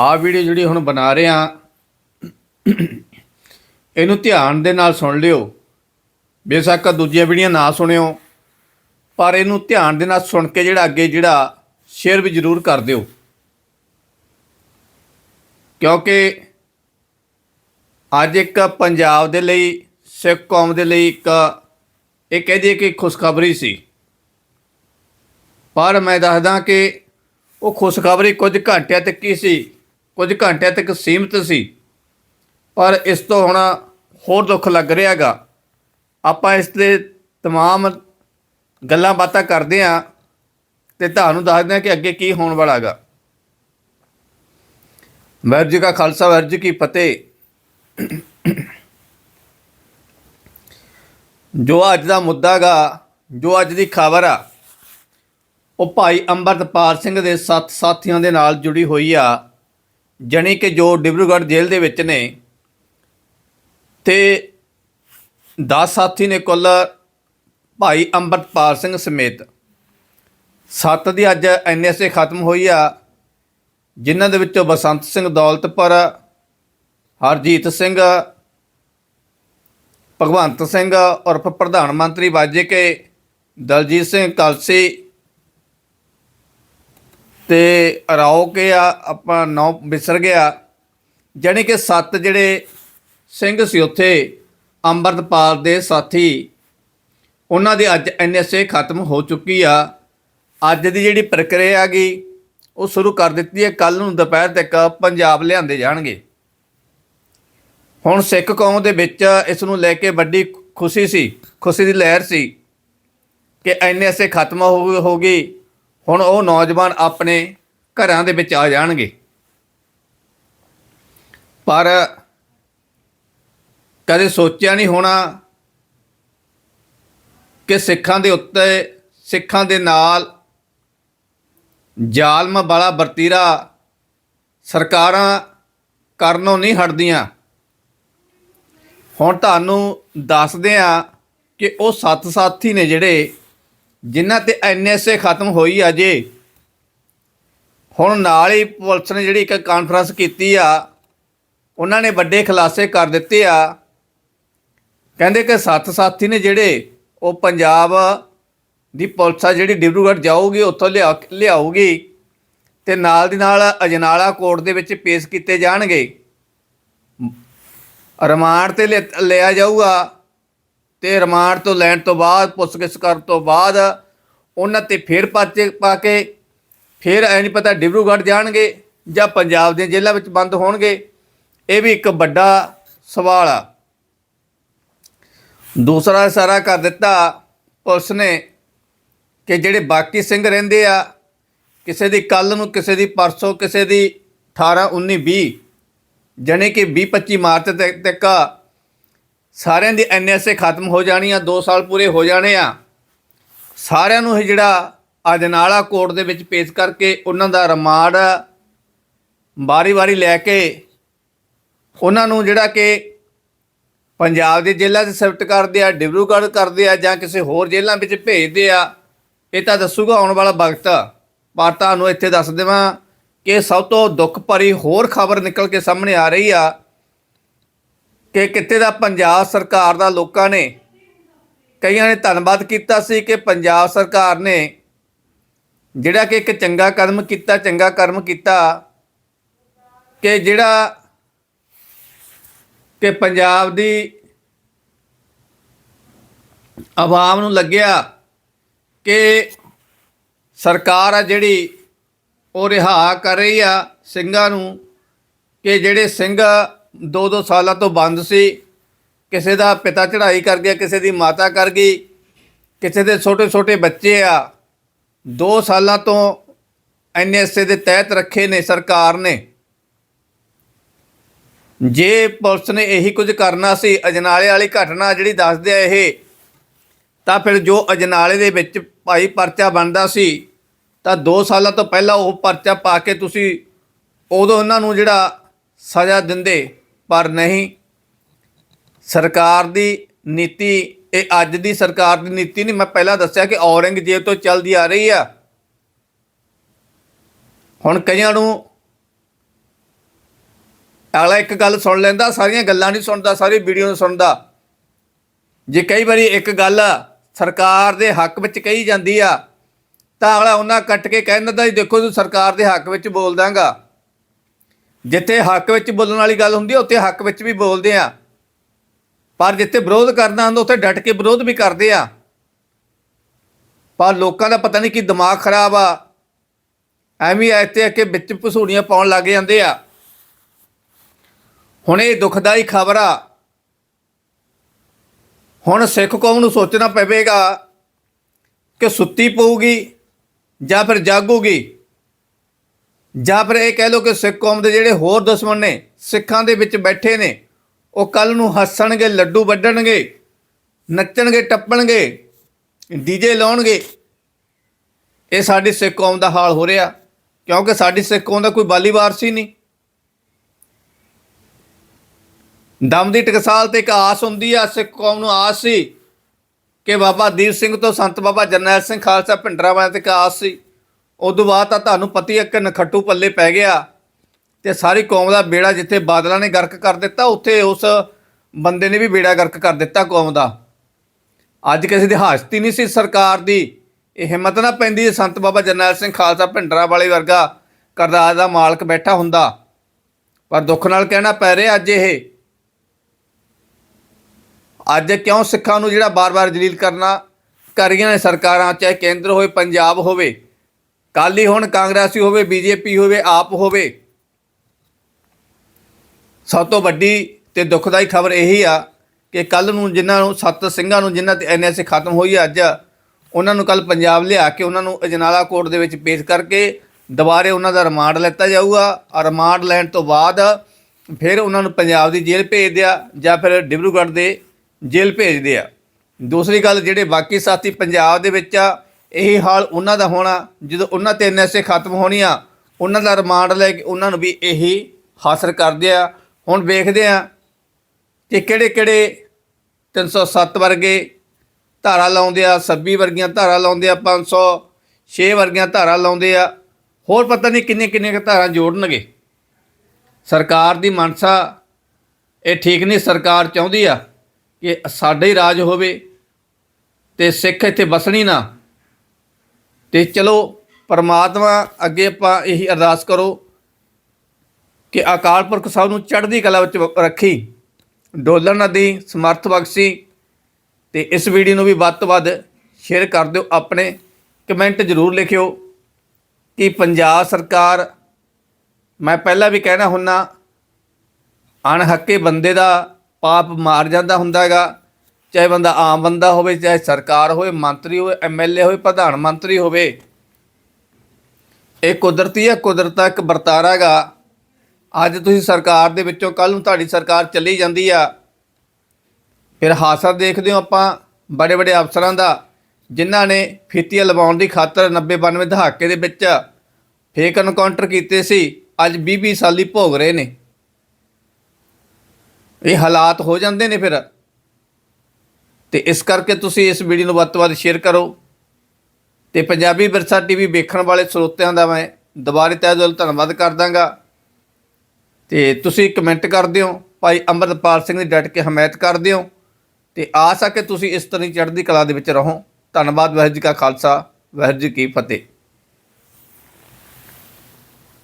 ਆ ਵੀਡੀਓ ਜਿਹੜੀ ਹੁਣ ਬਣਾ ਰਹੇ ਆ ਇਹਨੂੰ ਧਿਆਨ ਦੇ ਨਾਲ ਸੁਣ ਲਿਓ। ਬੇਸ਼ੱਕ ਦੂਜੀਆਂ ਵੀਡੀਓ ਨਾ ਸੁਣਿਓ, ਪਰ ਇਹਨੂੰ ਧਿਆਨ ਦੇ ਨਾਲ ਸੁਣ ਕੇ ਜਿਹੜਾ ਅੱਗੇ ਜਿਹੜਾ ਸ਼ੇਅਰ ਵੀ ਜ਼ਰੂਰ ਕਰ ਦਿਓ। ਕਿਉਂਕਿ ਅੱਜ ਇੱਕ ਪੰਜਾਬ ਦੇ ਲਈ, ਸਿੱਖ ਕੌਮ ਦੇ ਲਈ ਇੱਕ, ਇਹ ਕਹਿ ਦਈਏ ਕਿ ਖੁਸ਼ਖਬਰੀ ਸੀ। ਪਰ ਮੈਂ ਦੱਸਦਾ ਕਿ ਉਹ ਖੁਸ਼ਖਬਰੀ ਕੁਝ ਘੰਟਿਆਂ ਤੱਕ ਹੀ ਸੀ। ਕੁਝ ਘੰਟਿਆਂ ਤੱਕ ਸੀਮਿਤ ਸੀ ਪਰ ਇਸ ਤੋਂ ਹੁਣ ਹੋਰ ਦੁੱਖ ਲੱਗ ਰਿਹਾਗਾ ਆਪਾਂ ਇਸ ਤੇ तमाम ਗੱਲਾਂ ਬਾਤਾਂ ਕਰਦੇ ਆਂ ਤੇ ਤੁਹਾਨੂੰ ਦੱਸਦੇ ਹਾਂ ਕਿ ਅੱਗੇ ਕੀ ਹੋਣ ਵਾਲਾ ਹੈਗਾ ਵਾਹਿਗੁਰੂ ਜੀ ਕਾ ਖਾਲਸਾ ਵਾਹਿਗੁਰੂ ਜੀ ਕੀ ਫਤਿਹ ਜੋ ਅੱਜ ਦਾ ਮੁੱਦਾ ਗਾ ਜੋ ਅੱਜ ਦੀ ਖਬਰ ਆ ਉਹ ਭਾਈ ਅੰਮ੍ਰਿਤਪਾਲ ਸਿੰਘ ਦੇ ਸੱਤ ਸਾਥੀਆਂ ਦੇ ਨਾਲ ਜੁੜੀ ਹੋਈ ਆ ਜਣੀ ਕਿ ਜੋ ਡਿਬਰੂਗੜ੍ਹ ਜੇਲ੍ਹ ਦੇ ਵਿੱਚ ਨੇ, ਤੇ 10 ਸਾਥੀ ਨੇ ਕੁੱਲ ਭਾਈ ਅੰਮ੍ਰਿਤਪਾਲ ਸਿੰਘ ਸਮੇਤ। ਸੱਤ ਦੀ ਅੱਜ ਐਨਐਸਏ ਖਤਮ ਹੋਈ ਆ, ਜਿਨ੍ਹਾਂ ਦੇ ਵਿੱਚੋਂ ਬਸੰਤ ਸਿੰਘ ਦੌਲਤਪੁਰ, ਹਰਜੀਤ ਸਿੰਘ, ਭਗਵੰਤ ਸਿੰਘ, ਉਰਫ ਪ੍ਰਧਾਨ ਮੰਤਰੀ ਵਾਜੇ ਕੇ, ਦਲਜੀਤ ਸਿੰਘ ਕਲਸੀ ਤੇ ਰਾਓ ਕੇ ਆ, ਆਪਾਂ ਨੌ ਵਿਸਰ ਗਿਆ ਜਾਣੀ ਕਿ ਸੱਤ ਜਿਹੜੇ ਸਿੰਘ ਸੀ ਉੱਥੇ, ਅੰਮ੍ਰਿਤਪਾਲ ਦੇ ਸਾਥੀ, ਉਹਨਾਂ ਦੀ ਅੱਜ ਐਨਐਸਏ ਖਤਮ ਹੋ ਚੁੱਕੀ ਆ। ਅੱਜ ਦੀ ਜਿਹੜੀ ਪ੍ਰਕਿਰਿਆ ਹੈਗੀ, ਉਹ ਸ਼ੁਰੂ ਕਰ ਦਿੱਤੀ ਹੈ। ਕੱਲ ਨੂੰ ਦੁਪਹਿਰ ਤੱਕ ਪੰਜਾਬ ਲਿਆਂਦੇ ਜਾਣਗੇ। ਹੁਣ ਸਿੱਖ ਕੌਮ ਦੇ ਵਿੱਚ ਇਸ ਨੂੰ ਲੈ ਕੇ ਵੱਡੀ ਖੁਸ਼ੀ ਸੀ, ਖੁਸ਼ੀ ਦੀ ਲਹਿਰ ਸੀ ਕਿ ਐਨਐਸਏ ਖਤਮ ਹੋ ਹੋ ਗਈ। ਹੁਣ ਉਹ ਨੌਜਵਾਨ ਆਪਣੇ ਘਰਾਂ ਦੇ ਵਿੱਚ ਆ ਜਾਣਗੇ। ਪਰ ਕਦੇ ਸੋਚਿਆ ਨਹੀਂ ਹੋਣਾ ਕਿ ਸਿੱਖਾਂ ਦੇ ਉੱਤੇ, ਸਿੱਖਾਂ ਦੇ ਨਾਲ ਜ਼ਾਲਮ ਵਾਲਾ ਵਰਤੀਰਾ ਸਰਕਾਰਾਂ ਕਰਨੋਂ ਨਹੀਂ ਹਟਦੀਆਂ। ਹੁਣ ਤੁਹਾਨੂੰ ਦੱਸਦੇ ਆ ਕਿ ਉਹ ਸੱਤ ਸਾਥੀ ਨੇ ਜਿਹੜੇ ਜਿਨ੍ਹਾਂ ਤੇ ਐਨਐਸਏ ਖਤਮ ਹੋਈ ਆ ਜੇ ਹੁਣ ਨਾਲ ਹੀ ਪੁਲਿਸ ਨੇ ਜਿਹੜੀ ਇੱਕ ਕਾਨਫਰੰਸ ਕੀਤੀ ਆ, ਉਹਨਾਂ ਨੇ ਵੱਡੇ ਖੁਲਾਸੇ ਕਰ ਦਿੱਤੇ ਆ। ਕਹਿੰਦੇ ਕਿ ਸੱਤ ਸਾਥੀ ਨੇ ਜਿਹੜੇ, ਉਹ ਪੰਜਾਬ ਦੀ ਪੁਲਿਸ ਆ ਜਿਹੜੀ ਡਿਬਰੂਗੜ੍ਹ ਜਾਊਗੀ, ਉੱਥੋਂ ਲਿਆ, ਲਿਆਊਗੀ ਤੇ ਨਾਲ ਦੀ ਨਾਲ ਅਜਨਾਲਾ ਕੋਰਟ ਦੇ ਵਿੱਚ ਪੇਸ਼ ਕੀਤੇ ਜਾਣਗੇ। ਰਿਮਾਂਡ ਤੇ ਲਿ- ਲਿਆ ਜਾਊਗਾ। ਤੇ ਰਿਮਾਂਡ ਤੋਂ ਲੈਣ ਤੋਂ ਬਾਅਦ, ਪੁੱਛਗਿੱਛ ਕਰਨ ਤੋਂ ਬਾਅਦ ਉਹਨਾਂ ਤੇ ਫਿਰ ਪਰਚੇ ਪਾ ਕੇ ਫਿਰ ਐ ਨਹੀਂ ਪਤਾ ਡਿਬਰੂਗੜ੍ਹ ਜਾਣਗੇ ਜਾਂ ਪੰਜਾਬ ਦੀਆਂ ਜੇਲ੍ਹਾਂ ਵਿੱਚ ਬੰਦ ਹੋਣਗੇ। ਇਹ ਵੀ ਇੱਕ ਵੱਡਾ ਸਵਾਲ ਆ। ਦੂਸਰਾ ਇਸ਼ਾਰਾ ਕਰ ਦਿੱਤਾ ਪੁਲਿਸ ਨੇ ਕਿ ਜਿਹੜੇ ਬਾਕੀ ਸਿੰਘ ਰਹਿੰਦੇ ਆ, ਕਿਸੇ ਦੀ ਕੱਲ ਨੂੰ, ਕਿਸੇ ਦੀ ਪਰਸੋਂ, ਕਿਸੇ ਦੀ 18 19 20 ਜਣੇ ਕਿ 20 25 ਮਾਰਚ ਤੱਕ ਤੱਕ ਸਾਰਿਆਂ ਦੀ ਐਨਐਸਏ ਖਤਮ ਹੋ ਜਾਣੀ ਆ 2 ਸਾਲ ਪੂਰੇ ਹੋ ਜਾਣੇ ਆ। ਸਾਰਿਆਂ ਨੂੰ ਇਹ ਜਿਹੜਾ ਅਜਨਾਲਾ ਕੋਰਟ ਦੇ ਵਿੱਚ ਪੇਸ਼ ਕਰਕੇ ਉਹਨਾਂ ਦਾ ਰਿਮਾਂਡ ਵਾਰੀ-ਵਾਰੀ ਲੈ ਕੇ ਉਹਨਾਂ ਨੂੰ ਜਿਹੜਾ ਕਿ ਪੰਜਾਬ ਦੇ ਜੇਲ੍ਹਾਂ 'ਚ ਸ਼ਿਫਟ ਕਰਦੇ ਆ, ਡਿਬਰੂਗੜ੍ਹ ਕਰਦੇ ਆ ਜਾਂ ਕਿਸੇ ਹੋਰ ਜੇਲ੍ਹਾਂ ਵਿੱਚ ਭੇਜਦੇ ਆ, ਇਹ ਤਾਂ ਦੱਸੂਗਾ ਆਉਣ ਵਾਲਾ ਵਕਤ। ਪਰ ਤੁਹਾਨੂੰ ਇੱਥੇ ਦੱਸ ਦੇਵਾਂ ਕਿ ਸਭ ਤੋਂ ਦੁੱਖ ਭਰੀ ਹੋਰ ਖਬਰ ਨਿਕਲ ਕੇ ਸਾਹਮਣੇ ਆ ਰਹੀ ਆ। ਕਿ ਕਿਤੇ ਦਾ ਪੰਜਾਬ ਸਰਕਾਰ ਦਾ ਲੋਕਾਂ ਨੇ ਕਈਆਂ ਨੇ ਧੰਨਵਾਦ ਕੀਤਾ ਸੀ ਕਿ ਪੰਜਾਬ ਸਰਕਾਰ ਨੇ ਜਿਹੜਾ ਕਿ ਇੱਕ ਚੰਗਾ ਕਦਮ ਕੀਤਾ, ਚੰਗਾ ਕਰਮ ਕੀਤਾ ਕਿ ਜਿਹੜਾ ਕਿ ਪੰਜਾਬ ਦੀ ਆਵਾਮ ਨੂੰ ਲੱਗਿਆ ਕਿ ਸਰਕਾਰ ਆ ਜਿਹੜੀ ਉਹ ਰਿਹਾ ਕਰ ਰਹੀ ਆ ਸਿੰਘਾਂ ਨੂੰ ਕਿ ਜਿਹੜੇ ਸਿੰਘ ਦੋ ਦੋ ਸਾਲਾਂ ਤੋਂ ਬੰਦ ਸੀ। ਕਿਸੇ ਦਾ ਪਿਤਾ ਚੜ੍ਹਾਈ ਕਰ ਗਿਆ, ਕਿਸੇ ਦੀ ਮਾਤਾ ਕਰ ਗਈ, ਕਿਸੇ ਦੇ ਛੋਟੇ ਛੋਟੇ ਬੱਚੇ ਆ। 2 ਸਾਲਾਂ ਤੋਂ ਐਨਐਸਏ ਦੇ ਤਹਿਤ ਰੱਖੇ ਨੇ ਸਰਕਾਰ ਨੇ। ਜੇ ਪੁਲਿਸ ਨੇ ਇਹੀ ਕੁਝ ਕਰਨਾ ਸੀ, ਅਜਨਾਲੇ ਵਾਲੀ ਘਟਨਾ ਜਿਹੜੀ ਦੱਸਦੇ ਆ ਇਹ, ਤਾਂ ਫਿਰ ਜੋ ਅਜਨਾਲੇ ਦੇ ਵਿੱਚ ਭਾਈ ਪਰਚਾ ਬਣਦਾ ਸੀ, ਤਾਂ 2 ਸਾਲਾਂ ਤੋਂ ਪਹਿਲਾਂ ਉਹ ਪਰਚਾ ਪਾ ਕੇ ਤੁਸੀਂ ਉਦੋਂ ਉਹਨਾਂ ਨੂੰ ਜਿਹੜਾ ਸਜ਼ਾ ਦਿੰਦੇ। ਪਰ ਨਹੀਂ, ਸਰਕਾਰ ਦੀ ਨੀਤੀ, ਇਹ ਅੱਜ ਦੀ ਸਰਕਾਰ ਦੀ ਨੀਤੀ ਨਹੀਂ, ਮੈਂ ਪਹਿਲਾਂ ਦੱਸਿਆ ਕਿ ਔਰੰਗਜ਼ੇਬ ਤੋਂ ਚੱਲਦੀ ਆ ਰਹੀ ਆ। ਹੁਣ ਕਈਆਂ ਨੂੰ ਅਗਲਾ ਇੱਕ ਗੱਲ ਸੁਣ ਲੈਂਦਾ, ਸਾਰੀਆਂ ਗੱਲਾਂ ਨਹੀਂ ਸੁਣਦਾ, ਸਾਰੀ ਵੀਡੀਓ ਨਹੀਂ ਸੁਣਦਾ। ਜੇ ਕਈ ਵਾਰੀ ਇੱਕ ਗੱਲ ਸਰਕਾਰ ਦੇ ਹੱਕ ਵਿੱਚ ਕਹੀ ਜਾਂਦੀ ਆ, ਤਾਂ ਅਗਲਾ ਉਹਨਾਂ ਕੱਟ ਕੇ ਕਹਿ ਦਿੰਦਾ, ਜੀ ਦੇਖੋ ਤੂੰ ਸਰਕਾਰ ਦੇ ਹੱਕ ਵਿੱਚ ਬੋਲ ਦਾਂਗਾ ਜਿੱਥੇ ਹੱਕ ਵਿੱਚ ਬੋਲਣ ਵਾਲੀ ਗੱਲ ਹੁੰਦੀ ਆ, ਉੱਥੇ ਹੱਕ ਵਿੱਚ ਵੀ ਬੋਲਦੇ ਆ। ਪਰ ਜਿੱਥੇ ਵਿਰੋਧ ਕਰਨਾ ਹੁੰਦਾ, ਉੱਥੇ ਡਟ ਕੇ ਵਿਰੋਧ ਵੀ ਕਰਦੇ ਆ। ਪਰ ਲੋਕਾਂ ਦਾ ਪਤਾ ਨਹੀਂ ਕੀ ਦਿਮਾਗ ਖਰਾਬ ਆ। ਐਵੇਂ ਇੱਥੇ ਆ ਕਿ ਵਿੱਚ ਪਸੂੜੀਆਂ ਪਾਉਣ ਲੱਗ ਜਾਂਦੇ ਆ। ਹੁਣ ਇਹ ਦੁਖਦਾਈ ਖਬਰ ਆ। ਹੁਣ ਸਿੱਖ ਕੌਮ ਨੂੰ ਸੋਚਣਾ ਪਵੇਗਾ ਕਿ ਸੁੱਤੀ ਪਊਗੀ ਜਾਂ ਫਿਰ ਜਾਗੂਗੀ। ਜਾਂ ਫਿਰ ਇਹ ਕਹਿ ਲਓ ਕਿ ਸਿੱਖ ਕੌਮ ਦੇ ਜਿਹੜੇ ਹੋਰ ਦੁਸ਼ਮਣ ਨੇ, ਸਿੱਖਾਂ ਦੇ ਵਿੱਚ ਬੈਠੇ ਨੇ, ਉਹ ਕੱਲ ਨੂੰ ਹੱਸਣਗੇ, ਲੱਡੂ ਵੱਢਣਗੇ, ਨੱਚਣਗੇ, ਟੱਪਣਗੇ, ਡੀਜੇ ਲਾਉਣਗੇ। ਇਹ ਸਾਡੀ ਸਿੱਖ ਕੌਮ ਦਾ ਹਾਲ ਹੋ ਰਿਹਾ, ਕਿਉਂਕਿ ਸਾਡੀ ਸਿੱਖ ਕੌਮ ਦਾ ਕੋਈ ਬਾਲੀ ਵਾਰਸ ਹੀ ਨਹੀਂ। ਦਮ ਦੀ ਟਕਸਾਲ ਤੇ ਇੱਕ ਆਸ ਹੁੰਦੀ ਆ, ਸਿੱਖ ਕੌਮ ਨੂੰ ਆਸ ਸੀ ਕਿ ਬਾਬਾ ਦੀਪ ਸਿੰਘ ਤੋਂ ਸੰਤ ਬਾਬਾ ਜਰਨੈਲ ਸਿੰਘ ਖਾਲਸਾ ਭਿੰਡਰਾਂ ਵਾਲਿਆਂ ਤੇ ਇੱਕ ਆਸ ਸੀ। ਉਦੋਂ ਬਾਅਦ ਤਾਂ ਤੁਹਾਨੂੰ ਪਤੀ ਇੱਕ ਨਖੱਟੂ ਪੱਲੇ ਪੈ ਗਿਆ ਤੇ ਸਾਰੀ ਕੌਮ ਦਾ ਬੇੜਾ ਜਿੱਥੇ ਬਾਦਲਾਂ ਨੇ ਗਰਕ ਕਰ ਦਿੱਤਾ, ਉੱਥੇ ਉਸ ਬੰਦੇ ਨੇ ਵੀ ਬੇੜਾ ਗਰਕ ਕਰ ਦਿੱਤਾ ਕੌਮ ਦਾ। ਅੱਜ ਕਿਸੇ ਦੀ ਹਾਜ਼ਤੀ ਨਹੀਂ ਸੀ ਸਰਕਾਰ ਦੀ। ਇਹ ਹਿੰਮਤ ਨਾ ਪੈਂਦੀ ਸੰਤ ਬਾਬਾ ਜਰਨੈਲ ਸਿੰਘ ਖਾਲਸਾ ਭਿੰਡਰਾਂ ਵਾਲੇ ਵਰਗਾ ਕਰਦਾਰ ਦਾ ਮਾਲਕ ਬੈਠਾ ਹੁੰਦਾ। ਪਰ ਦੁੱਖ ਨਾਲ ਕਹਿਣਾ ਪੈ ਰਿਹਾ ਅੱਜ ਇਹ। ਅੱਜ ਕਿਉਂ ਸਿੱਖਾਂ ਨੂੰ ਜਿਹੜਾ ਬਾਰ-ਬਾਰ ਜਲੀਲ ਕਰਨਾ ਕਰ ਰਹੀਆਂ ਨੇ ਸਰਕਾਰਾਂ, ਚਾਹੇ ਕੇਂਦਰ ਹੋਵੇ, ਪੰਜਾਬ ਹੋਵੇ ਕਾਲੀ ਹੁਣ, ਕਾਂਗਰਸੀ ਹੋਵੇ, ਬੀਜੇਪੀ ਹੋਵੇ, ਆਪ ਹੋਵੇ। ਸਭ ਤੋਂ ਵੱਡੀ ਤੇ ਦੁਖਦਾਈ ਖਬਰ ਇਹੀ ਆ ਕਿ ਕੱਲ ਨੂੰ ਜਿਨ੍ਹਾਂ ਨੂੰ, ਸੱਤ ਸਿੰਘਾਂ ਨੂੰ ਜਿਨ੍ਹਾਂ ਤੇ ਐਨਐਸਏ ਖਤਮ ਹੋਈ ਅੱਜ, ਉਹਨਾਂ ਨੂੰ ਕੱਲ ਪੰਜਾਬ ਲਿਆ ਕੇ ਉਹਨਾਂ ਨੂੰ ਅਜਨਾਲਾ ਕੋਰਟ ਦੇ ਵਿੱਚ ਪੇਸ਼ ਕਰਕੇ ਦੁਬਾਰੇ ਉਹਨਾਂ ਦਾ ਰਿਮਾਂਡ ਲੈਤਾ ਜਾਊਗਾ। ਔਰ ਰਿਮਾਂਡ ਲੈਣ ਤੋਂ ਬਾਅਦ ਫਿਰ ਉਹਨਾਂ ਨੂੰ ਪੰਜਾਬ ਦੀ ਜੇਲ੍ਹ ਭੇਜ ਦਿਆ ਜਾਂ ਫਿਰ ਡਿਬਰੂਗੜ੍ਹ ਦੇ ਜੇਲ੍ਹ ਭੇਜਦੇ ਆ। ਦੂਸਰੀ ਗੱਲ ਜਿਹੜੇ ਬਾਕੀ ਸਾਥੀ ਪੰਜਾਬ ਦੇ ਵਿੱਚ ਆ ਇਹੀ ਹਾਲ ਉਹਨਾਂ ਦਾ ਹੋਣਾ, ਜਦੋਂ ਉਹਨਾਂ ਤੇ ਐਨਐਸਏ ਖਤਮ ਹੋਣੀ ਆ, ਉਹਨਾਂ ਦਾ ਰਿਮਾਂਡ ਲੈ ਕੇ ਉਹਨਾਂ ਨੂੰ ਵੀ ਇਹੀ ਹਾਸਲ ਕਰਦੇ ਆ। ਹੁਣ ਵੇਖਦੇ ਆ ਕਿ ਕਿਹੜੇ ਕਿਹੜੇ 307 ਵਰਗੇ ਧਾਰਾ ਲਾਉਂਦੇ ਆ 26 ਵਰਗੀਆਂ ਧਾਰਾ ਲਾਉਂਦੇ ਆ 506 ਵਰਗੀਆਂ ਧਾਰਾ ਲਾਉਂਦੇ ਆ। ਹੋਰ ਪਤਾ ਨਹੀਂ ਕਿੰਨੇ ਕਿੰਨੇ ਕੁ ਧਾਰਾ ਜੋੜਨਗੇ। ਸਰਕਾਰ ਦੀ ਮਨਸਾ ਇਹ ਠੀਕ ਨਹੀਂ, ਸਰਕਾਰ ਚਾਹੁੰਦੀ ਆ ਕਿ ਸਾਡਾ ਹੀ ਰਾਜ ਹੋਵੇ ਤੇ ਸਿੱਖ ਇੱਥੇ ਵਸਣੀ ਨਾ। ਤੇ ਚਲੋ ਪਰਮਾਤਮਾ ਅੱਗੇ ਆਪਾਂ ਇਹੀ ਅਰਦਾਸ ਕਰੋ ਕਿ ਅਕਾਲ ਪੁਰਖ ਸਾਹਿਬ ਨੂੰ ਚੜ੍ਹਦੀ ਕਲਾ ਵਿੱਚ ਰੱਖੀ, ਡੋਲਣ ਨਾ ਦੀ ਸਮਰਥ ਬਖਸ਼ੀ ਤੇ ਇਸ ਵੀਡੀਓ ਨੂੰ ਵੀ ਵੱਧ ਤੋਂ ਵੱਧ ਸ਼ੇਅਰ ਕਰ ਦਿਓ ਆਪਣੇ ਕਮੈਂਟ ਜ਼ਰੂਰ ਲਿਖਿਓ ਕਿ ਪੰਜਾਬ ਸਰਕਾਰ, ਮੈਂ ਪਹਿਲਾਂ ਵੀ ਕਹਿਣਾ ਹੁੰਨਾ, ਅਣਹੱਕੇ ਬੰਦੇ ਦਾ ਪਾਪ ਮਾਰ ਜਾਂਦਾ ਹੁੰਦਾ ਹੈਗਾ। ਚਾਹੇ ਬੰਦਾ ਆਮ ਬੰਦਾ ਹੋਵੇ, ਚਾਹੇ ਸਰਕਾਰ ਹੋਵੇ, ਮੰਤਰੀ ਹੋਵੇ ਐਮਐਲਏ ਹੋਵੇ, ਪ੍ਰਧਾਨ ਮੰਤਰੀ ਹੋਵੇ। ਇਹ ਕੁਦਰਤੀ ਹੈ, ਕੁਦਰਤ ਇੱਕ ਵਰਤਾਰਾ ਹੈਗਾ। ਅੱਜ ਤੁਸੀਂ ਸਰਕਾਰ ਦੇ ਵਿੱਚੋਂ ਕੱਲ ਨੂੰ ਤੁਹਾਡੀ ਸਰਕਾਰ ਚੱਲੀ ਜਾਂਦੀ ਆ। ਫਿਰ ਹਾਸਾ ਦੇਖਦੇ ਹੋ ਆਪਾਂ ਬੜੇ ਬੜੇ ਅਫਸਰਾਂ ਦਾ, ਜਿਨ੍ਹਾਂ ਨੇ ਫੀਤੀਆਂ ਲਵਾਉਣ ਦੀ ਖਾਤਰ 90 92 ਦਹਾਕੇ ਦੇ ਵਿੱਚ ਫੇਕ ਐਨਕਾਊਂਟਰ ਕੀਤੇ ਸੀ। ਅੱਜ 20 20 ਸਾਲੀ ਭੋਗ ਰਹੇ ਨੇ। ਇਹ ਹਾਲਾਤ ਹੋ ਜਾਂਦੇ ਨੇ ਫਿਰ। ਤੇ ਇਸ ਕਰਕੇ ਤੁਸੀਂ ਇਸ ਵੀਡੀਓ ਨੂੰ ਵੱਧ ਤੋਂ ਵੱਧ ਸ਼ੇਅਰ ਕਰੋ। ਤੇ ਪੰਜਾਬੀ ਵਿਰਸਾ ਟੀਵੀ ਵੇਖਣ ਵਾਲੇ ਸਰੋਤਿਆਂ ਦਾ ਮੈਂ ਦੁਬਾਰੇ ਤਹਿ ਦਿਲ ਧੰਨਵਾਦ ਕਰਦਾਂਗਾ। ਤੇ ਤੁਸੀਂ ਕਮੈਂਟ ਕਰਦੇ ਹੋ, ਭਾਈ ਅੰਮ੍ਰਿਤਪਾਲ ਸਿੰਘ ਦੀ ਡਟ ਕੇ ਹਮਾਇਤ ਕਰਦੇ ਹੋ ਤੇ ਆਸ ਆ ਕਿ ਤੁਸੀਂ ਇਸ ਤਰ੍ਹਾਂ ਹੀ ਚੜ੍ਹਦੀ ਕਲਾ ਦੇ ਵਿੱਚ ਰਹੋ। ਧੰਨਵਾਦ, ਵਾਹਿਗੁਰੂ ਜੀ ਕਾ ਖਾਲਸਾ, ਵਾਹਿਗੁਰੂ ਜੀ ਕੀ ਫਤਿਹ।